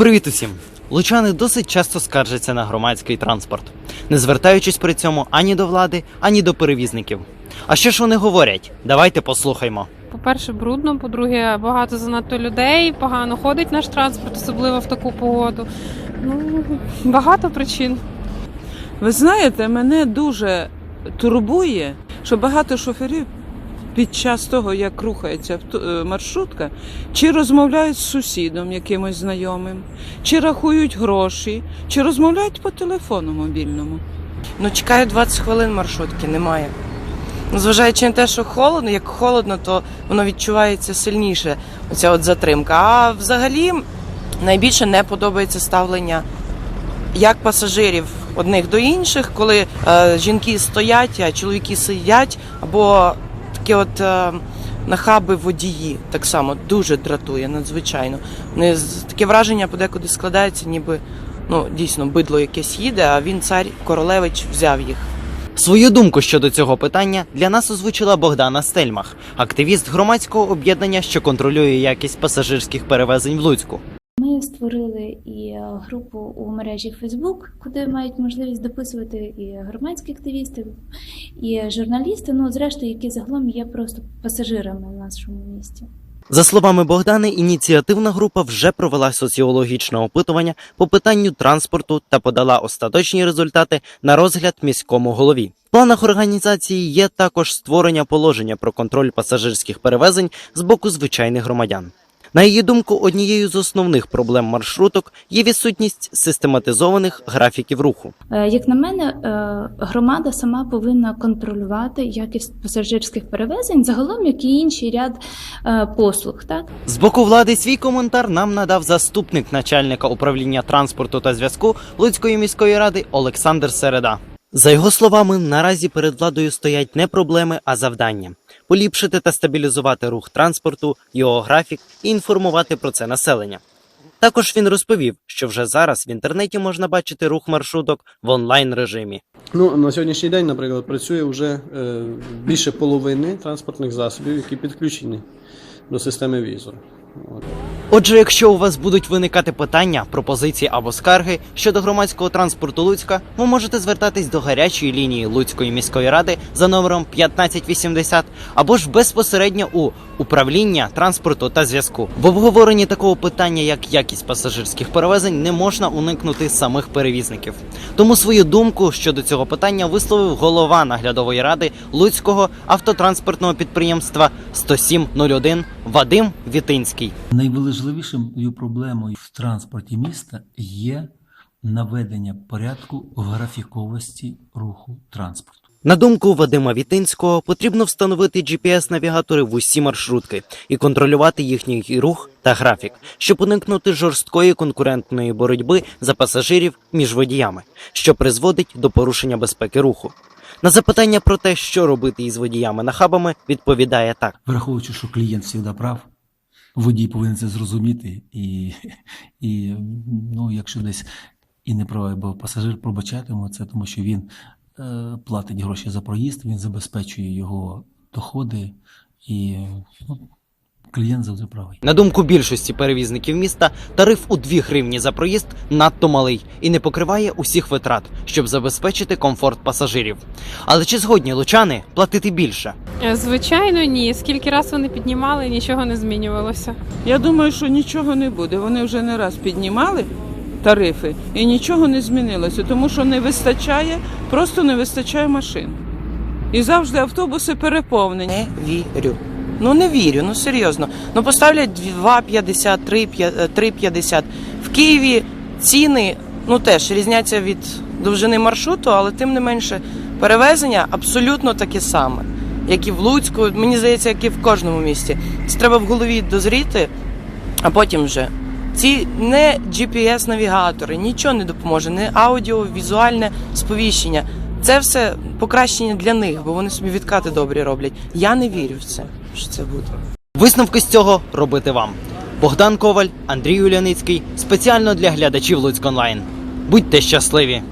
Привіт усім! Лучани досить часто скаржаться на громадський транспорт, не звертаючись при цьому ані до влади, ані до перевізників. А що ж вони говорять? Давайте послухаймо. По-перше, брудно, по-друге, багато занадто людей, погано ходить наш транспорт, особливо в таку погоду. Ну, багато причин. Ви знаєте, мене дуже турбує, що багато шоферів під час того, як рухається е, маршрутка, чи розмовляють з сусідом якимось знайомим, чи рахують гроші, чи розмовляють по телефону мобільному. Ну, чекаю 20 хвилин маршрутки, немає. Зважаючи на те, що холодно, як холодно, то воно відчувається сильніше, оця от затримка. А взагалі найбільше не подобається ставлення як пасажирів одних до інших, коли е, жінки стоять, а чоловіки сидять, або такі от е, нахаби водії так само дуже дратує, надзвичайно. Не таке враження подекуди складається, ніби ну дійсно бидло якесь їде, а він цар королевич взяв їх. Свою думку щодо цього питання для нас озвучила Богдана Стельмах, активіст громадського об'єднання, що контролює якість пасажирських перевезень в Луцьку. Створили і е, групу у мережі Facebook, куди мають можливість дописувати і громадські активісти, і журналісти, ну зрештою, які загалом є просто пасажирами в нашому місті. За словами Богдани, ініціативна група вже провела соціологічне опитування по питанню транспорту та подала остаточні результати на розгляд міському голові. В планах організації є також створення положення про контроль пасажирських перевезень з боку звичайних громадян. На її думку, однією з основних проблем маршруток є відсутність систематизованих графіків руху. Е, Як на мене, е, громада сама повинна контролювати якість пасажирських перевезень, загалом як і інший ряд е, послуг. Так З боку влади свій коментар нам надав заступник начальника управління транспорту та зв'язку Луцької міської ради Олександр Середа. За його словами, наразі перед владою стоять не проблеми, а завдання поліпшити та стабілізувати рух транспорту, його графік і інформувати про це населення. Також він розповів, що вже зараз в інтернеті можна бачити рух маршруток в онлайн режимі. Ну, на сьогоднішній день, наприклад, працює вже е, більше половини транспортних засобів, які підключені до системи візор. От. Отже, якщо у вас будуть виникати питання, пропозиції або скарги щодо громадського транспорту Луцька, ви можете звертатись до гарячої лінії Луцької міської ради за номером 1580 або ж безпосередньо у управління транспорту та зв'язку. В обговоренні такого питання, як якість пасажирських перевезень, не можна уникнути самих перевізників. Тому свою думку щодо цього питання висловив голова наглядової ради Луцького автотранспортного підприємства 10701 Вадим Вітинський. Найважливішою проблемою в транспорті міста є наведення порядку в графіковості руху транспорту. На думку Вадима Вітинського, потрібно встановити GPS-навігатори в усі маршрутки і контролювати їхній рух та графік, щоб уникнути жорсткої конкурентної боротьби за пасажирів між водіями, що призводить до порушення безпеки руху. На запитання про те, що робити із водіями-нахабами, відповідає так. Враховуючи, що клієнт завжди прав, водій повинен це зрозуміти, і, і ну, якщо десь і не правий, бо пасажир пробачатиме це, тому що він е, платить гроші за проїзд, він забезпечує його доходи, і ну, клієнт завжди правий. На думку більшості перевізників міста, тариф у 2 гривні за проїзд надто малий і не покриває усіх витрат, щоб забезпечити комфорт пасажирів. Але чи згодні лучани платити більше? Е, Звичайно, ні. Скільки раз вони піднімали, нічого не змінювалося. Я думаю, що нічого не буде. Вони вже не раз піднімали тарифи і нічого не змінилося, тому що не вистачає, просто не вистачає машин. І завжди автобуси переповнені. Не вірю. Ну не вірю, ну серйозно. Ну поставлять 2,50, 3,50. 3,50. В Києві ціни ну теж різняться від довжини маршруту, але тим не менше перевезення абсолютно таке саме, як і в Луцьку, мені здається, як і в кожному місті. Це треба в голові дозріти, а потім вже. Ці не GPS-навігатори, нічого не допоможе, не аудіовізуальне сповіщення. Це все покращення для них, бо вони собі відкати добрі роблять. Я не вірю в це, що це буде. Висновки з цього робити вам. Богдан Коваль, Андрій Уляницький спеціально для глядачів Луцьк Онлайн. Будьте щасливі!